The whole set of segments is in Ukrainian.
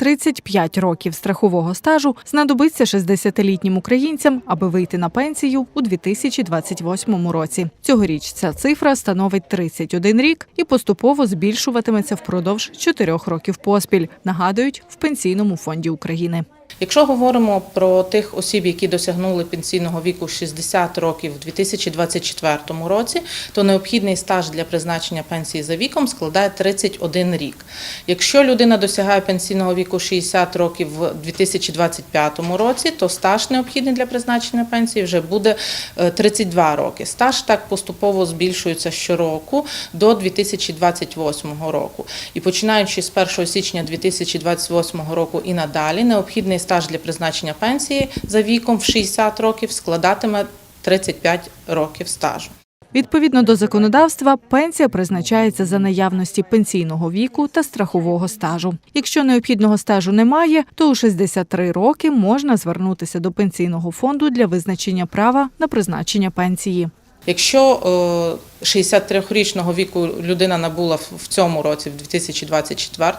35 років страхового стажу знадобиться 60-літнім українцям, аби вийти на пенсію у 2028 році. Цьогоріч ця цифра становить 31 рік і поступово збільшуватиметься впродовж 4 років поспіль. Нагадують в пенсійному фонді України. Якщо говоримо про тих осіб, які досягнули пенсійного віку 60 років у 2024 році, то необхідний стаж для призначення пенсії за віком складає 31 рік. Якщо людина досягає пенсійного віку 60 років в 2025 році, то стаж необхідний для призначення пенсії вже буде е, 32 роки. Стаж так поступово збільшується щороку до 2028 року. І починаючи з 1 січня 2028 року і надалі, необхідний стаж для призначення пенсії за віком в 60 років складатиме 35 років стажу. Відповідно до законодавства, пенсія призначається за наявності пенсійного віку та страхового стажу. Якщо необхідного стажу немає, то у 63 роки можна звернутися до пенсійного фонду для визначення права на призначення пенсії. Якщо е, 63-річного віку людина набула в- цьому році, в 2024,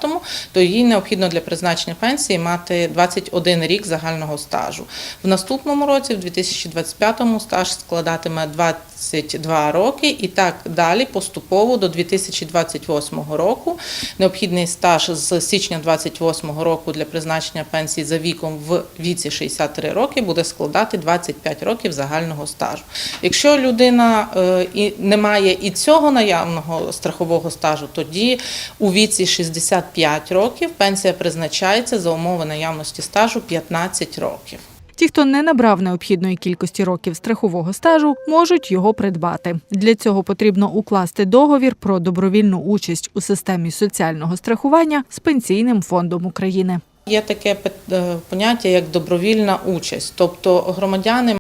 то їй необхідно для призначення пенсії мати 21 рік загального стажу. В наступному році, в 2025, стаж складатиме 22 роки і так далі поступово до 2028 року. Необхідний стаж з січня 2028 року для призначення пенсії за віком в віці 63 роки буде складати 25 років загального стажу. Якщо людина е, не має і цього наявного страхового стажу, тоді у віці 65 років пенсія призначається за умови наявності стажу 15 років. Ті, хто не набрав необхідної кількості років страхового стажу, можуть його придбати. Для цього потрібно укласти договір про добровільну участь у системі соціального страхування з пенсійним фондом України. Є таке е, поняття як добровільна участь, тобто громадяни